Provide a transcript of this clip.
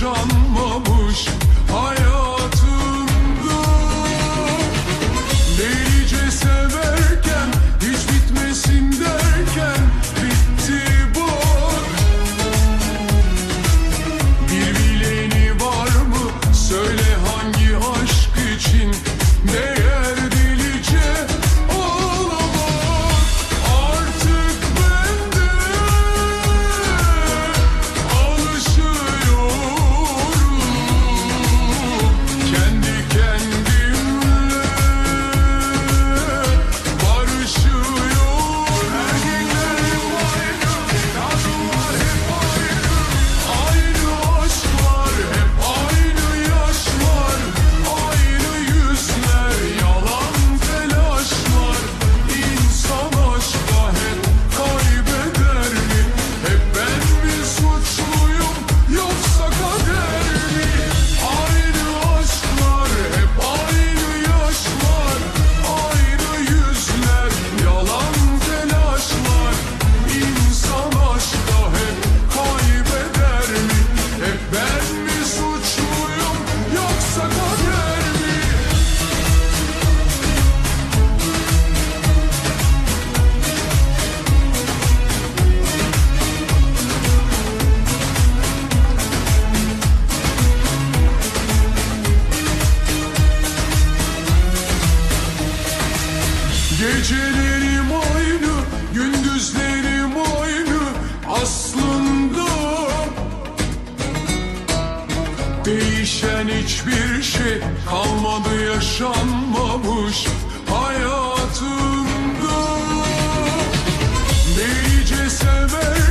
Kalmadı Değişen hiçbir şey kalmadı yaşanmamış hayatımda. Delice sever